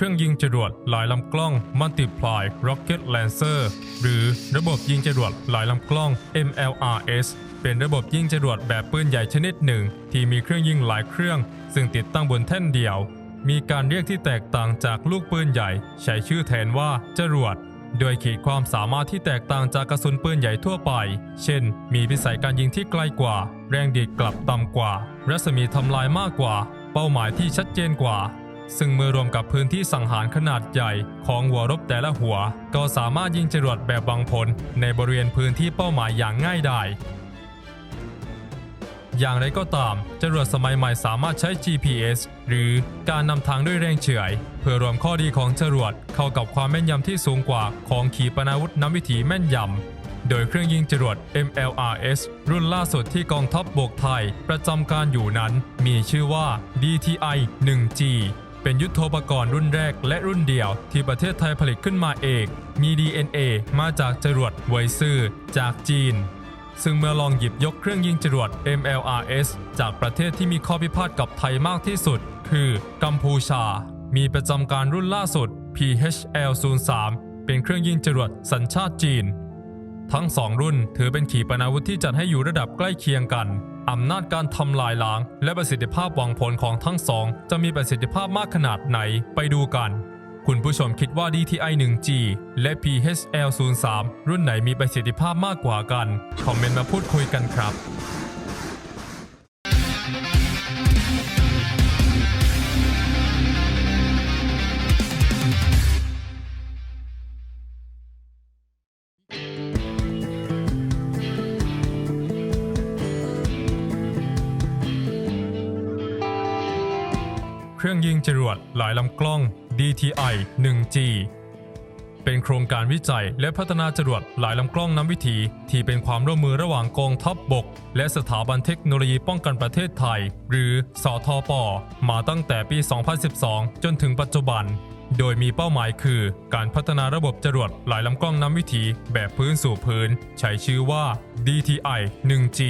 เครื่องยิงจรวดหลายลำกล้อง Multiply Rocket Lancer หรือระบบยิงจรวดหลายลำกล้อง MLRS เป็นระบบยิงจรวดแบบปืนใหญ่ชนิดหนึ่ง ที่มีเครื่องยิงหลายเครื่อง ซึ่งติดตั้งบนแท่นเดียว มีการเรียกที่แตกต่างจากลูกปืนใหญ่ ใช้ชื่อแทนว่าจรวดโดยขีดความสามารถที่แตกต่างจากกระสุนปืนใหญ่ทั่วไป เช่น มีพิสัยการยิงที่ไกลกว่า แรงดีดกลับต่ำกว่า รัศมีทำลายมากกว่า เป้าหมายที่ชัดเจนกว่า ซึ่งเมื่อรวมกับพื้นที่สังหารขนาดใหญ่ของหัวรบแต่ละหัว ก็สามารถยิงจรวดแบบบังผลในบริเวณพื้นที่เป้าหมายอย่างง่ายดายอย่างไรก็ตาม จรวดสมัยใหม่สามารถใช้ GPS หรือการนำทางด้วยแรงเฉื่อย เพื่อรวมข้อดีของจรวดเข้ากับความแม่นยำที่สูงกว่าของขีปนาวุธน้ำวิถีแม่นยำ โดยเครื่องยิงจรวด MLRS รุ่นล่าสุดที่กองทัพบบกไทย ประจำการอยู่นั้น มีชื่อว่า DTI 1G เป็นยุทโธปกรณ์รุ่นแรกและรุ่นเดียวที่ประเทศไทยผลิตขึ้นมาเอง มี DNA มาจากจรวดไวซื่อจากจีน ซึ่งเมื่อลองหยิบยกเครื่องยิงจรวด MLRS จากประเทศที่มีข้อพิพาทกับไทยมากที่สุด คือกัมพูชา มีประจำการรุ่นล่าสุด PHL-03 เป็นเครื่องยิงจรวดสัญชาติจีน ทั้งสองรุ่นถือเป็นขีปนาวุธที่จัดให้อยู่ระดับใกล้เคียงกัน อำนาจการทำลายล้าง และประสิทธิภาพหวังผลของทั้งสอง จะมีประสิทธิภาพมากขนาดไหนไปดูกัน คุณผู้ชมคิดว่า DTI 1G และ PHL 03รุ่นไหนมีประสิทธิภาพมากกว่ากัน คอมเมนต์มาพูดคุยกันครับ รื่องยิงจรวดหลายลำกล้อง DTI 1G เป็นโครงการวิจัยและพัฒนาจรวดหลายลำกล้องน้ำวิถี ที่เป็นความร่วมมือระหว่างกองทัพบบก และสถาบันเทคโนโลยีป้องกันประเทศไทย หรือสอทปมาตั้งแต่ปี 2012 จนถึงปัจจุบัน โดยมีเป้าหมายคือ การพัฒนาระบบจรวดหลายลำกล้องน้ำวิถีแบบพื้นสู่พื้น ใช้ชื่อว่า DTI 1G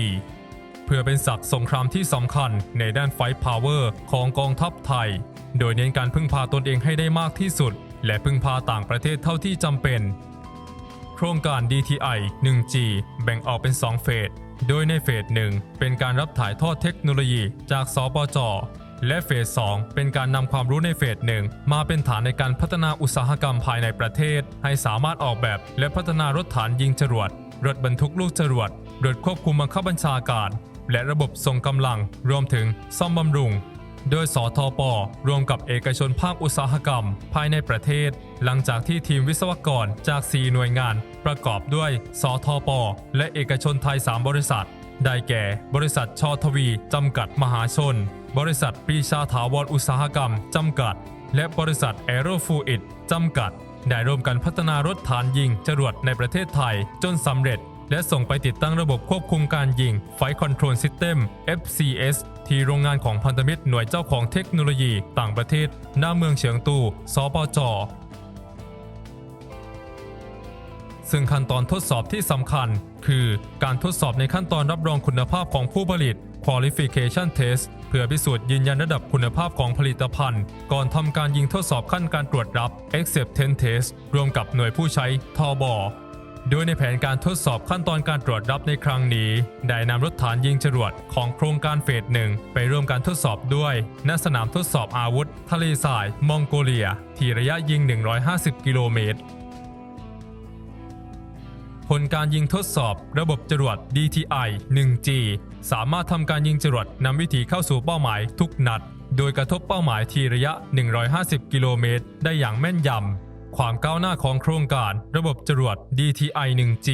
เพื่อเป็นศักดิ์สงครามที่สำคัญในด้านไฟท์พาวเวอร์ของกองทัพไทย โดยเน้นการพึ่งพาตนเองให้ได้มากที่สุด และพึ่งพาต่างประเทศเท่าที่จำเป็น โครงการ DTI 1G แบ่งออกเป็น 2 เฟส โดยในเฟสหนึ่งเป็นการรับถ่ายทอดเทคโนโลยีจากสปจและเฟส 2 เป็นการนำความรู้ในเฟสหนึ่งมาเป็นฐานในการพัฒนาอุตสาหกรรมภายในประเทศ ให้สามารถออกแบบและพัฒนารถฐานยิงจรวด รถบรรทุกลูกจรวด รถควบคุมบังคับบัญชาการ และระบบส่งกำลังรวมถึงซ่อมบำรุง โดยสทปรวมกับเอกชนภาคอุตสาหกรรม ภายในประเทศ หลังจากที่ทีมวิศวกรจาก 4 หน่วยงาน ประกอบด้วยสทปและเอกชนไทย 3 บริษัท ได้แก่ บริษัทชอทวีจำกัดมหาชน บริษัทปีชาถาวรอุตสาหกรรมจำกัด และบริษัทแอโรฟูอิดจำกัดได้ร่วมกันพัฒนารถฐานยิงจรวดในประเทศไทยจนสำเร็จ และส่งไปติดตั้งระบบควบคุมการยิง Flight Control System FCS ที่โรงงานของพันธมิตรหน่วยเจ้าของเทคโนโลยีต่างประเทศ หน้าเมืองเฉียงตูสปจซึ่งขั้นตอนทดสอบที่สำคัญ คือการทดสอบในขั้นตอนรับรองคุณภาพของผู้ผลิต Qualification Test เพื่อพิสูจน์ยืนยันระดับคุณภาพของผลิตภัณฑ์ ก่อนทำการยิงทดสอบขั้นการตรวจรับ Acceptance Test รวมกับหน่วยผู้ใช้ทอบ โดยในแผนการทดสอบขั้นตอนการตรวจรับในครั้งนี้ ได้นำรถฐานยิงจรวดของโครงการเฟสหนึ่งไปร่วมการทดสอบด้วย ณ สนามทดสอบอาวุธ ทะเลทราย มองโกเลีย ที่ระยะยิง 150 กิโลเมตร ผลการยิงทดสอบระบบจรวด DTI 1G สามารถทำการยิงจรวดนำวิถีเข้าสู่เป้าหมายทุกนัด โดยกระทบเป้าหมายที่ระยะ 150 กิโลเมตร ได้อย่างแม่นยำ ความก้าวหน้าของโครงการระบบจรวด DTI 1G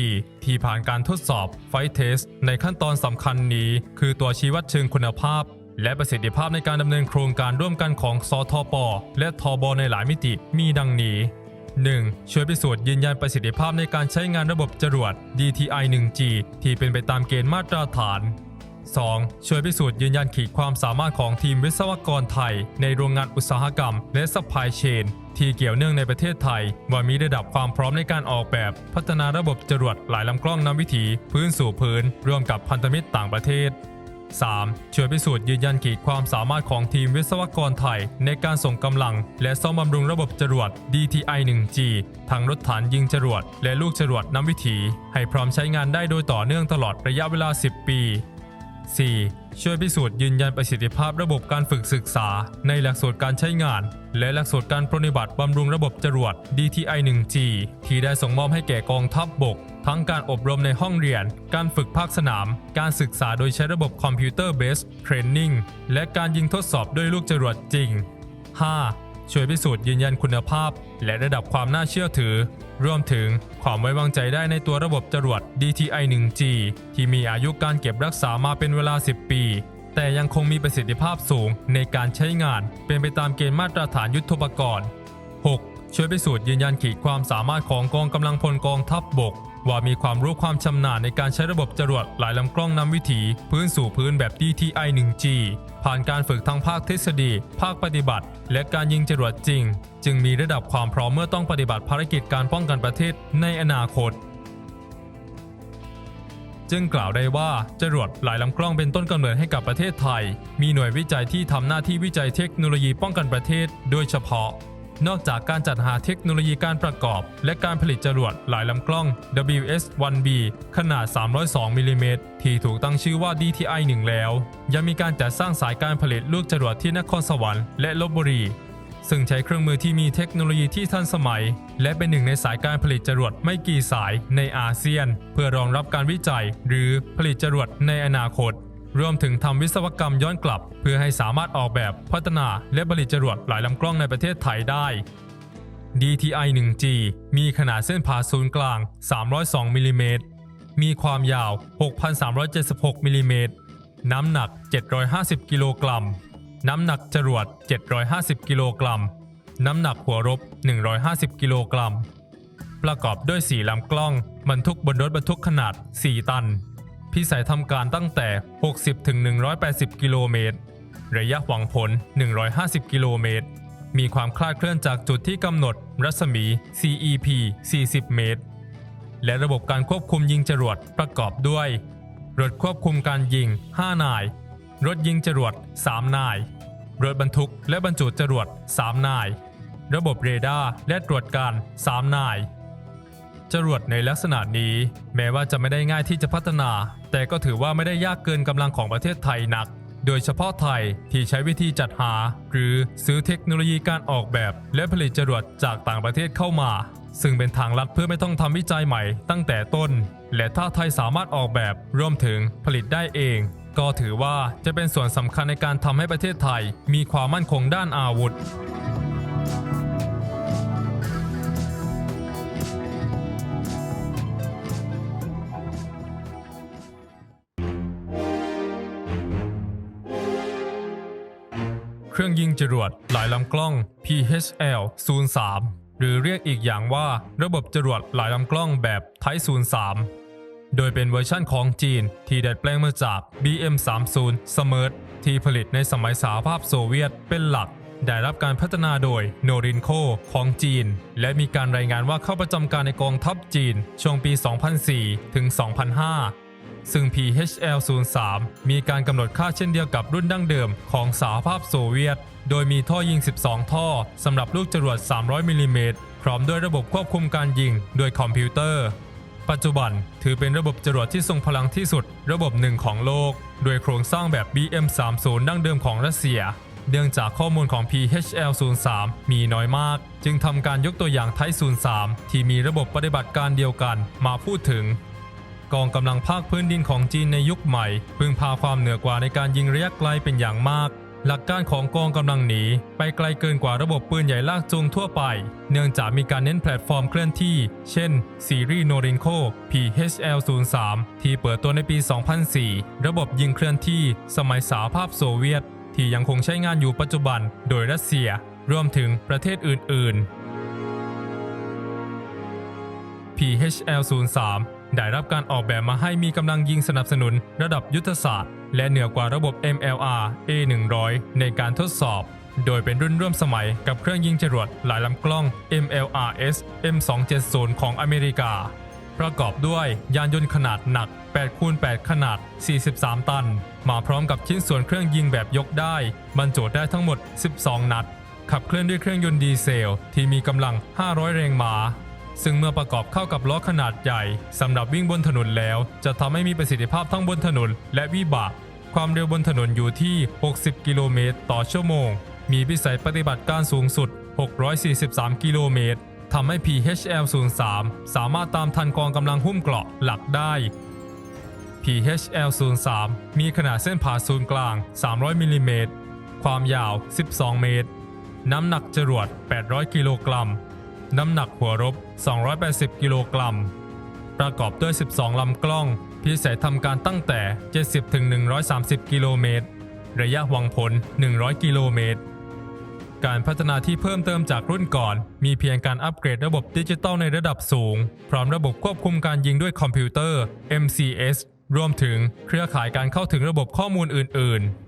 ที่ผ่านการทดสอบ Flight Test ในขั้นตอนสำคัญนี้ คือตัวชี้วัดเชิงคุณภาพ และประสิทธิภาพในการดำเนินโครงการร่วมกันของสทปและทบในหลายมิติมีดังนี้ 1. ช่วยพิสูจน์ยืนยันประสิทธิภาพในการใช้งานระบบจรวด DTI 1G ที่เป็นไปตามเกณฑ์มาตรฐาน 2. ช่วยพิสูจน์ยืนยันขีดความสามารถของทีมวิศวกรไทย ในโรงงานอุตสาหกรรม และซัพพลายเชนที่เกี่ยวเนื่องในประเทศไทย ว่ามีระดับความพร้อมในการออกแบบ พัฒนาระบบจรวดหลายลำกล้องนำวิถี พื้นสู่พื้น ร่วมกับพันธมิตรต่างประเทศ 3. ช่วยพิสูจน์ยืนยันขีดความสามารถของทีมวิศวกรไทย ในการส่งกำลัง และซ่อมบำรุงระบบจรวด DTI 1G ทั้งรถฐานยิงจรวด และลูกจรวดน้ำวิถี ให้พร้อมใช้งานได้โดยต่อเนื่องตลอดระยะเวลา 10 ปี 4. ช่วยพิสูจน์ยืนยันประสิทธิภาพระบบการฝึกศึกษา ในหลักสูตรการใช้งาน และหลักสูตรการปฏิบัติบำรุงระบบจรวด DTI 1G ที่ได้ส่งมอบให้แก่กองทัพบบก ทั้งการอบรมในห้องเรียน การฝึกภาคสนาม การศึกษาโดยใช้ระบบคอมพิวเตอร์เบสเทรนนิ่งและการยิงทดสอบด้วยลูกจรวดจริง 5. ช่วยพิสูจน์ยืนยันคุณภาพ และระดับความน่าเชื่อถือ รวมถึงความไว้วางใจได้ในตัวระบบจรวด DTI 1G ที่มีอายุการเก็บรักษามาเป็นเวลา 10 ปี แต่ยังคงมีประสิทธิภาพสูงในการใช้งาน เป็นไปตามเกณฑ์มาตรฐานยุทธปกรณ์ 6. ช่วยพิสูจน์ยืนยันขีดความสามารถของกองกำลังพลกองทัพบบก ว่ามีความรู้ความชำนาญในการใช้ระบบจรวดหลายลำกล้องนำวิถี พื้นสู่พื้นแบบ DTI 1G ผ่านการฝึกทั้งภาคทฤษฎี ภาคปฏิบัติ และการยิงจรวดจริง จึงมีระดับความพร้อมเมื่อต้องปฏิบัติภารกิจการป้องกันประเทศในอนาคตจึงกล่าวได้ว่าจรวดหลายลำกล้องเป็นต้นกำเนิดให้กับประเทศไทย มีหน่วยวิจัยที่ทำหน้าที่วิจัยเทคโนโลยีป้องกันประเทศ โดยเฉพาะ นอกจากการจัดหาเทคโนโลยีการประกอบ และการผลิตจรวดหลายลำกล้อง WS-1B ขนาด 302มิลลิเมตรที่ถูกตั้งชื่อว่า DTI 1 แล้ว ยังมีการจัดสร้างสายการผลิตลูกจรวดที่นครสวรรค์และลบบุรีซึ่งใช้เครื่องมือที่มีเทคโนโลยีที่ทันสมัย และเป็นหนึ่งในสายการผลิตจรวดไม่กี่สายในอาเซียน เพื่อรองรับการวิจัย หรือผลิตจรวดในอนาคต รวมถึงทำวิศวกรรมย้อนกลับ เพื่อให้สามารถออกแบบพัฒนาและผลิตจรวดหลายลำกล้องในประเทศไทยได้ DTI 1G มีขนาดเส้นผ่าศูนย์กลาง 302มิลลิเมตร มีความยาว 6,376มิลลิเมตร น้ำหนัก 750 กิโลกรัม น้ำหนักจรวด 750 กิโลกรัม น้ำหนักหัวรบ 150 กิโลกรัม ประกอบด้วย 4 ลำกล้อง บรรทุกบนรถบรรทุกขนาด 4 ตัน พิสัยทำการตั้งแต่ 60ถึง180กิโลเมตร ระยะหวังผล 150 กิโลเมตร มีความคลาดเคลื่อนจากจุดที่กำหนด รัศมี CEP 40 เมตร และระบบการควบคุมยิงจรวดประกอบด้วย รถควบคุมการยิง 5 นาย รถยิงจรวด 3 นาย รถบรรทุกและบรรจุจรวด 3 นาย ระบบเรดาร์และตรวจการ 3 นาย จรวดในลักษณะนี้ แม้ว่าจะไม่ได้ง่ายที่จะพัฒนา แต่ก็ถือว่าไม่ได้ยากเกินกำลังของประเทศไทยนัก โดยเฉพาะไทยที่ใช้วิธีจัดหา หรือซื้อเทคโนโลยีการออกแบบ และผลิตจรวดจากต่างประเทศเข้ามา ซึ่งเป็นทางลัดเพื่อไม่ต้องทำวิจัยใหม่ตั้งแต่ต้น และถ้าไทยสามารถออกแบบรวมถึงผลิตได้เองก็ถือว่าจะเป็นส่วนสำคัญในการทำให้ประเทศไทยมีความมั่นคงด้านอาวุธ เครื่องยิงจรวดหลายลำกล้อง PHL 03หรือเรียกอีกอย่างว่าระบบจรวดหลายลำกล้องแบบไท03 โดยเป็นเวอร์ชั่นของจีนที่ดัดแปลงมาจาก BM30 Smert ที่ผลิตในสมัยสหภาพโซเวียตเป็นหลัก ได้รับการพัฒนาโดยโนรินโคของจีน และมีการรายงานว่าเข้าประจำการในกองทัพจีน ช่วงปี 2004 ถึง 2005 ซึ่ง PHL-03 มีการกำหนดค่าเช่นเดียวกับรุ่นดั้งเดิมของสหภาพโซเวียต โดยมีท่อยิง 12 ท่อสำหรับลูกจรวด 300 มิลลิเมตร พร้อมด้วยระบบควบคุมการยิงโดยคอมพิวเตอร์ ปัจจุบันถือเป็นระบบจรวดที่ทรงพลังที่สุด ระบบหนึ่งของโลก โดยโครงสร้างแบบ BM30 ดั้งเดิมของรัสเซียเนื่องจากข้อมูลของ PHL-03 มีน้อยมาก จึงทำการยกตัวอย่างไทย03 ที่มีระบบปฏิบัติการเดียวกันมาพูดถึง กองกำลังภาคพื้นดินของจีนในยุคใหม่ พึ่งพาความเหนือกว่าในการยิงระยะไกลเป็นอย่างมาก หลักการของกองกำลังหนีไปไกลเกินกว่าระบบปืนใหญ่ลากจูงทั่วไป เนื่องจากมีการเน้นแพลตฟอร์มเคลื่อนที่ เช่น ซีรีส์โนรินโค PHL-03 ที่เปิดตัวในปี 2004 ระบบยิงเคลื่อนที่สมัยสหภาพโซเวียต ที่ยังคงใช้งานอยู่ปัจจุบัน โดยรัสเซีย รวมถึงประเทศอื่น ๆ PHL-03 ได้รับการออกแบบมาให้มีกำลังยิงสนับสนุนระดับยุทธศาสตร์ และเหนือกว่าระบบ MLR A100 ในการทดสอบ โดยเป็นรุ่นร่วมสมัยกับเครื่องยิงจรวดหลายลำกล้อง MLRS M270 ของอเมริกา ประกอบด้วยยานยนต์ขนาดหนัก 8 คูณ 8 ขนาด 43 ตัน มาพร้อมกับชิ้นส่วนเครื่องยิงแบบยกได้ บรรจุได้ทั้งหมด 12 นัด ขับเคลื่อนด้วยเครื่องยนต์ดีเซลที่มีกำลัง 500 แรงม้า ซึ่งเมื่อประกอบเข้ากับล้อขนาดใหญ่สำหรับวิ่งบนถนนแล้ว จะทำให้มีประสิทธิภาพทั้งบนถนนและวิบาก ความเร็วบนถนนอยู่ที่ 60 กิโลเมตรต่อชั่วโมง มีวิสัยปฏิบัติการสูงสุด 643 กิโลเมตรทำให้ PHL-03 สามารถตามทันกองกำลังหุ้มเกราะหลักได้ PHL-03 มีขนาดเส้นผ่าศูนย์กลาง 300 มิลลิเมตร ความยาว 12 เมตร น้ำหนักจรวด 800 กิโลกรัม น้ำหนักหัวรบ 280 กิโลกรัม ประกอบด้วย 12 ลำกล้อง พิเศษทำการตั้งแต่ 70-130 กิโลเมตร ระยะหวังผล 100 กิโลเมตร การพัฒนาที่เพิ่มเติมจากรุ่นก่อน มีเพียงการอัปเกรดระบบดิจิตอลในระดับสูง พร้อมระบบควบคุมการยิงด้วยคอมพิวเตอร์ MCS รวมถึงเครือข่ายการเข้าถึงระบบข้อมูลอื่น ๆ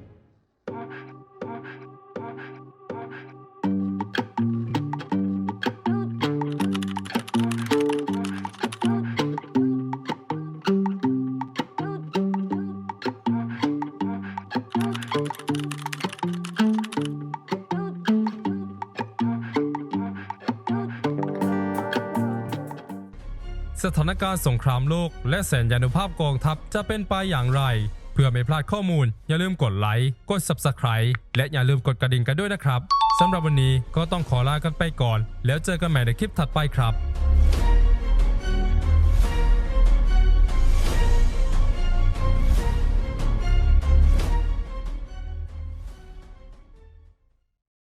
สถานการณ์สงครามโลก และแสนยานุภาพกองทัพจะเป็นไปอย่างไร เพื่อไม่พลาดข้อมูล อย่าลืมกดไลค์กด Subscribe และอย่าลืมกดกระดิ่งกันด้วยนะครับสำหรับวันนี้ก็ต้องขอลากันไปก่อน แล้วเจอกันใหม่ในคลิปถัดไปครับ